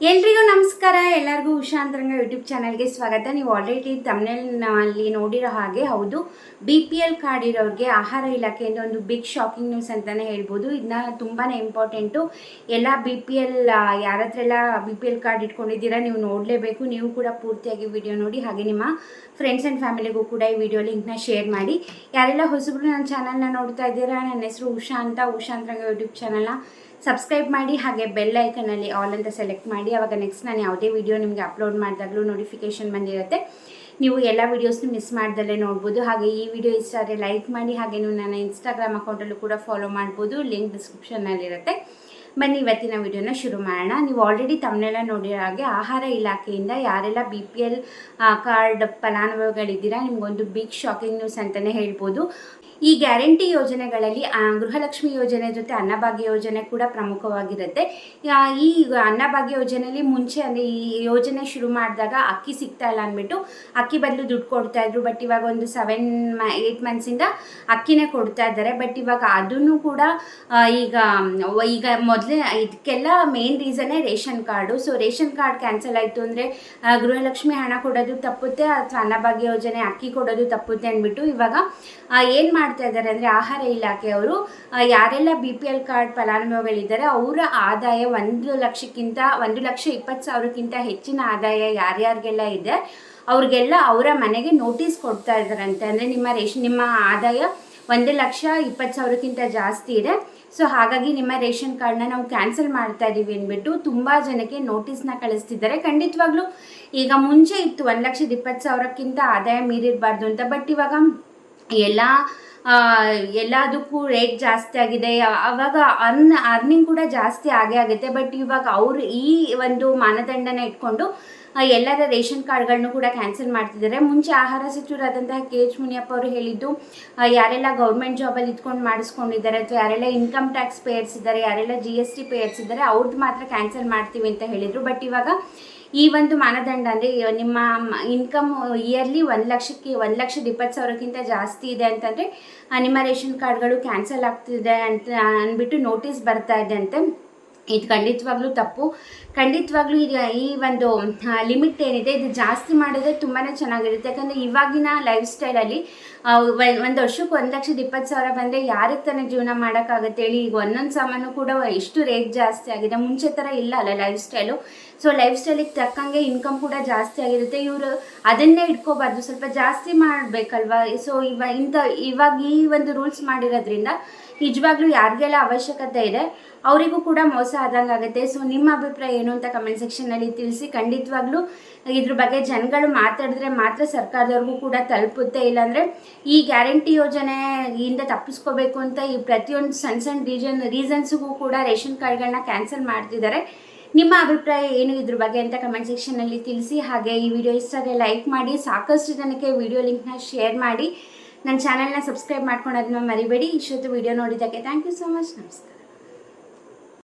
ಎಲ್ರಿಗೂ ನಮಸ್ಕಾರ. ಎಲ್ಲರಿಗೂ ಉಷಾ ಅಂತರಂಗ ಯೂಟ್ಯೂಬ್ ಚಾನಲ್ಗೆ ಸ್ವಾಗತ. ನೀವು ಆಲ್ರೆಡಿ ತಮಿಳ್ನಲ್ಲಿ ನೋಡಿರೋ ಹಾಗೆ ಹೌದು ಬಿ ಪಿ ಎಲ್ ಕಾರ್ಡ್ ಇರೋರಿಗೆ ಆಹಾರ ಇಲಾಖೆಯಿಂದ ಒಂದು ಬಿಗ್ ಶಾಕಿಂಗ್ ನ್ಯೂಸ್ ಅಂತಲೇ ಹೇಳ್ಬೋದು. ಇದನ್ನ ತುಂಬಾ ಇಂಪಾರ್ಟೆಂಟು ಎಲ್ಲ ಬಿ ಪಿ ಎಲ್ ಯಾರ ಹತ್ರ ಎಲ್ಲ ಬಿ ಪಿ ಎಲ್ ಕಾರ್ಡ್ ಇಟ್ಕೊಂಡಿದ್ದೀರಾ ನೀವು ನೋಡಲೇಬೇಕು. ನೀವು ಕೂಡ ಪೂರ್ತಿಯಾಗಿ ವಿಡಿಯೋ ನೋಡಿ, ಹಾಗೆ ನಿಮ್ಮ ಫ್ರೆಂಡ್ಸ್ ಆ್ಯಂಡ್ ಫ್ಯಾಮಿಲಿಗೂ ಕೂಡ ಈ ವಿಡಿಯೋ ಲಿಂಕ್ನ ಶೇರ್ ಮಾಡಿ. ಯಾರೆಲ್ಲ ಹೊಸಬ್ರು ನನ್ನ ಚಾನಲ್ನ ನೋಡ್ತಾ ಇದ್ದೀರಾ, ನನ್ನ ಹೆಸರು ಉಷಾ ಅಂತ. ಉಷಾ ಅಂತರಂಗ ಯೂಟ್ಯೂಬ್ ಚಾನಲ್ನ ಸಬ್ಸ್ಕ್ರೈಬ್ ಮಾಡಿ ಹಾಗೆ ಬೆಲ್ ಐಕನಲ್ಲಿ ಆಲ್ ಅಂತ ಸೆಲೆಕ್ಟ್ ಮಾಡಿ. ಆವಾಗ ನೆಕ್ಸ್ಟ್ ನಾನು ಯಾವುದೇ ವಿಡಿಯೋ ನಿಮಗೆ ಅಪ್ಲೋಡ್ ಮಾಡಿದಾಗಲೂ ನೋಟಿಫಿಕೇಷನ್ ಬಂದಿರುತ್ತೆ. ನೀವು ಎಲ್ಲ ವೀಡಿಯೋಸ್ನು ಮಿಸ್ ಮಾಡ್ದಲ್ಲೇ ನೋಡ್ಬೋದು. ಹಾಗೆ ಈ ವಿಡಿಯೋ ಇಷ್ಟ ಆದರೆ ಲೈಕ್ ಮಾಡಿ. ಹಾಗೆ ನೀವು ನನ್ನ ಇನ್ಸ್ಟಾಗ್ರಾಮ್ ಅಕೌಂಟಲ್ಲೂ ಕೂಡ ಫಾಲೋ ಮಾಡ್ಬೋದು. ಲಿಂಕ್ ಡಿಸ್ಕ್ರಿಪ್ಷನ್ನಲ್ಲಿರುತ್ತೆ ಬನ್ನಿ, ಇವತ್ತಿನ ವಿಡಿಯೋನ ಶುರು ಮಾಡೋಣ. ನೀವು ಆಲ್ರೆಡಿ ತಮ್ಮನೆಲ್ಲ ನೋಡಿರೋ ಹಾಗೆ ಆಹಾರ ಇಲಾಖೆಯಿಂದ ಯಾರೆಲ್ಲ ಬಿ ಪಿ ಎಲ್ ಕಾರ್ಡ್ ಫಲಾನುಭವಿಗಳಿದ್ದೀರಾ, ನಿಮಗೊಂದು ಬಿಗ್ ಶಾಕಿಂಗ್ ನ್ಯೂಸ್ ಅಂತಲೇ ಹೇಳ್ಬೋದು. ಈ ಗ್ಯಾರಂಟಿ ಯೋಜನೆಗಳಲ್ಲಿ ಗೃಹಲಕ್ಷ್ಮಿ ಯೋಜನೆ ಜೊತೆ ಅನ್ನಭಾಗ್ಯ ಯೋಜನೆ ಕೂಡ ಪ್ರಮುಖವಾಗಿರುತ್ತೆ. ಈ ಅನ್ನಭಾಗ್ಯ ಯೋಜನೆಯಲ್ಲಿ ಮುಂಚೆ ಅಂದರೆ ಈ ಯೋಜನೆ ಶುರು ಮಾಡಿದಾಗ ಅಕ್ಕಿ ಸಿಗ್ತಾ ಇಲ್ಲ ಅಂದ್ಬಿಟ್ಟು ಅಕ್ಕಿ ಬದಲು ದುಡ್ಡು ಕೊಡ್ತಾ ಇದ್ರು. ಬಟ್ ಇವಾಗ ಒಂದು ಸೆವೆನ್ ಏಯ್ಟ್ ಮಂತ್ಸಿಂದ ಅಕ್ಕಿನೇ ಕೊಡ್ತಾ ಇದ್ದಾರೆ. ಬಟ್ ಇವಾಗ ಅದನ್ನು ಕೂಡ ಈಗ ಈಗ ಮೊದಲೇ ಇದಕ್ಕೆಲ್ಲ ಮೇನ್ ರೀಸನ್ನೇ ration card. So ration card cancel ಆಯಿತು ಅಂದರೆ ಗೃಹಲಕ್ಷ್ಮಿ ಹಣ ಕೊಡೋದು ತಪ್ಪುತ್ತೆ ಅಥವಾ ಅನ್ನಭಾಗ್ಯ ಯೋಜನೆ ಅಕ್ಕಿ ಕೊಡೋದು ತಪ್ಪುತ್ತೆ ಅಂದ್ಬಿಟ್ಟು ಇವಾಗ ಏನು ಮಾಡ್ತಾ ಇದ್ದಾರೆ ಅಂದರೆ ಆಹಾರ ಇಲಾಖೆಯವರು ಯಾರೆಲ್ಲ ಬಿ ಪಿ ಎಲ್ ಕಾರ್ಡ್ ಫಲಾನುಭವಿಗಳಿದ್ದಾರೆ, ಅವರ ಆದಾಯ ಒಂದು ಲಕ್ಷಕ್ಕಿಂತ, ಒಂದು ಲಕ್ಷ ಇಪ್ಪತ್ತು ಸಾವಿರಕ್ಕಿಂತ ಹೆಚ್ಚಿನ ಆದಾಯ ಯಾರ್ಯಾರಿಗೆಲ್ಲ ಇದೆ, ಅವ್ರಿಗೆಲ್ಲ ಅವರ ಮನೆಗೆ ನೋಟಿಸ್ ಕೊಡ್ತಾ ಇದ್ದಾರಂತೆ. ಅಂದರೆ ನಿಮ್ಮ ರೇಷನ್ ನಿಮ್ಮ ಆದಾಯ ಒಂದು ಲಕ್ಷ ಇಪ್ಪತ್ತು ಸಾವಿರಕ್ಕಿಂತ ಜಾಸ್ತಿ ಇದೆ. ಸೊ ಹಾಗಾಗಿ ನಿಮ್ಮ ರೇಷನ್ ಕಾರ್ಡ್ನ ನಾವು ಕ್ಯಾನ್ಸಲ್ ಮಾಡ್ತಾ ಇದ್ದೀವಿ ಅಂದ್ಬಿಟ್ಟು ತುಂಬ ಜನಕ್ಕೆ ನೋಟಿಸ್ನ ಕಳಿಸ್ತಿದ್ದಾರೆ. ಖಂಡಿತವಾಗ್ಲೂ ಈಗ ಮುಂಚೆ ಇತ್ತು ಒಂದು ಲಕ್ಷದ ಇಪ್ಪತ್ತು ಸಾವಿರಕ್ಕಿಂತ ಆದಾಯ ಮೀರಿರಬಾರ್ದು ಅಂತ. ಬಟ್ ಇವಾಗ ಎಲ್ಲ ಎಲ್ಲದಕ್ಕೂ ರೇಟ್ ಜಾಸ್ತಿ ಆಗಿದೆ. ಅವಾಗ ಆವಾಗ ಅರ್ನ್ ಅರ್ನಿಂಗ್ ಕೂಡ ಜಾಸ್ತಿ ಆಗೇ ಆಗುತ್ತೆ. ಬಟ್ ಇವಾಗ ಅವರು ಈ ಒಂದು ಮಾನದಂಡನ ಇಟ್ಕೊಂಡು ಎಲ್ಲರ ರೇಷನ್ ಕಾರ್ಡ್ಗಳನ್ನು ಕೂಡ ಕ್ಯಾನ್ಸಲ್ ಮಾಡ್ತಿದ್ದಾರೆ. ಮುಂಚೆ ಆಹಾರ ಸಚಿವರಾದಂತಹ ಕೆ. ಎಚ್. ಮುನಿಯಪ್ಪ ಅವರು ಹೇಳಿದ್ದು ಯಾರೆಲ್ಲ ಗೌರ್ಮೆಂಟ್ ಜಾಬಲ್ಲಿ ಇದ್ಕೊಂಡು ಮಾಡಿಸ್ಕೊಂಡಿದ್ದಾರೆ ಅಥವಾ ಯಾರೆಲ್ಲ ಇನ್ಕಮ್ ಟ್ಯಾಕ್ಸ್ ಪೇಯರ್ಸ್ ಇದ್ದಾರೆ, ಯಾರೆಲ್ಲ ಜಿ ಎಸ್ ಟಿ ಪೇಯರ್ಸ್ ಇದ್ದಾರೆ ಅವ್ರದ್ದು ಮಾತ್ರ ಕ್ಯಾನ್ಸಲ್ ಮಾಡ್ತೀವಿ ಅಂತ ಹೇಳಿದರು. ಬಟ್ ಇವಾಗ ಈ ಒಂದು ಮಾನದಂಡ ಅಂದರೆ ನಿಮ್ಮ ಇನ್ಕಮ್ ಇಯರ್ಲಿ ಒಂದು ಲಕ್ಷಕ್ಕೆ, ಒಂದು ಲಕ್ಷದ ಇಪ್ಪತ್ತು ಸಾವಿರಕ್ಕಿಂತ ಜಾಸ್ತಿ ಇದೆ ಅಂತಂದರೆ ನಿಮ್ಮ ರೇಷನ್ ಕಾರ್ಡ್ಗಳು ಕ್ಯಾನ್ಸಲ್ ಆಗ್ತಿದೆ ಅಂತ ಅಂದ್ಬಿಟ್ಟು ನೋಟಿಸ್ ಬರ್ತಾ ಇದೆ ಅಂತೆ. ಇದು ಖಂಡಿತವಾಗ್ಲೂ ತಪ್ಪು. ಖಂಡಿತವಾಗ್ಲೂ ಇದು ಈ ಒಂದು ಲಿಮಿಟ್ ಏನಿದೆ, ಇದು ಜಾಸ್ತಿ ಮಾಡಿದ್ರೆ ತುಂಬಾ ಚೆನ್ನಾಗಿರುತ್ತೆ. ಯಾಕಂದರೆ ಇವಾಗಿನ ಲೈಫ್ ಸ್ಟೈಲಲ್ಲಿ ಒಂದು ವರ್ಷಕ್ಕೆ ಒಂದು ಲಕ್ಷದ ಇಪ್ಪತ್ತು ಸಾವಿರ ಬಂದರೆ ಯಾರಿಗೆ ತಾನೇ ಜೀವನ ಮಾಡೋಕ್ಕಾಗತ್ತೆ ಹೇಳಿ. ಈಗ ಒಂದೊಂದು ಸಾಮಾನು ಕೂಡ ಎಷ್ಟು ರೇಟ್ ಜಾಸ್ತಿ ಆಗಿದೆ. ಮುಂಚೆ ಥರ ಇಲ್ಲ ಅಲ್ಲ ಲೈಫ್ ಸ್ಟೈಲು. ಸೊ ಲೈಫ್ ಸ್ಟೈಲಿಗೆ ತಕ್ಕಂಗೆ ಇನ್ಕಮ್ ಕೂಡ ಜಾಸ್ತಿ ಆಗಿರುತ್ತೆ. ಇವರು ಅದನ್ನೇ ಇಟ್ಕೋಬಾರ್ದು. ಸ್ವಲ್ಪ ಜಾಸ್ತಿ ಮಾಡಬೇಕಲ್ವಾ? ಸೊ ಇವ, ಇಂಥ, ಇವಾಗ ಈ ಒಂದು ರೂಲ್ಸ್ ಮಾಡಿರೋದ್ರಿಂದ ನಿಜವಾಗ್ಲೂ ಯಾರಿಗೆಲ್ಲ ಅವಶ್ಯಕತೆ ಇದೆ, ಅವರಿಗೂ ಕೂಡ ಮೋಸ ಆದಂಗೆ ಆಗುತ್ತೆ. ಸೊ ನಿಮ್ಮ ಅಭಿಪ್ರಾಯ ಏನು ಅಂತ ಕಮೆಂಟ್ ಸೆಕ್ಷನ್ನಲ್ಲಿ ತಿಳಿಸಿ. ಖಂಡಿತವಾಗ್ಲೂ ಇದ್ರ ಬಗ್ಗೆ ಜನಗಳು ಮಾತಾಡಿದ್ರೆ ಮಾತ್ರ ಸರ್ಕಾರದವ್ರಿಗೂ ಕೂಡ ತಲುಪುತ್ತೆ. ಇಲ್ಲಾಂದರೆ ಈ ಗ್ಯಾರಂಟಿ ಯೋಜನೆಯಿಂದ ತಪ್ಪಿಸ್ಕೋಬೇಕು ಅಂತ ಈ ಪ್ರತಿಯೊಂದು ಸಣ್ಣ ಸಣ್ಣ ರೀಸನ್ ರೀಸನ್ಸ್ಗೂ ಕೂಡ ರೇಷನ್ ಕಾರ್ಡ್ಗಳನ್ನ ಕ್ಯಾನ್ಸಲ್ ಮಾಡ್ತಿದ್ದಾರೆ. ನಿಮ್ಮ ಅಭಿಪ್ರಾಯ ಏನು ಇದ್ರ ಬಗ್ಗೆ ಅಂತ ಕಮೆಂಟ್ ಸೆಕ್ಷನ್ನಲ್ಲಿ ತಿಳಿಸಿ. ಹಾಗೆ ಈ ವಿಡಿಯೋ ಇಷ್ಟ ಲೈಕ್ ಮಾಡಿ. ಸಾಕಷ್ಟು ಜನಕ್ಕೆ ವಿಡಿಯೋ ಲಿಂಕ್ನ ಶೇರ್ ಮಾಡಿ. ನನ್ನ ಚಾನಲ್ನ ಸಬ್ಸ್ಕ್ರೈಬ್ ಮಾಡ್ಕೊಳೋದನ್ನ ಮರಿಬೇಡಿ. ಇಷ್ಟೊತ್ತು ವಿಡಿಯೋ ನೋಡಿದ್ದಕ್ಕೆ ಥ್ಯಾಂಕ್ ಯು ಸೊ ಮಚ್ ನಮಸ್ಕಾರ.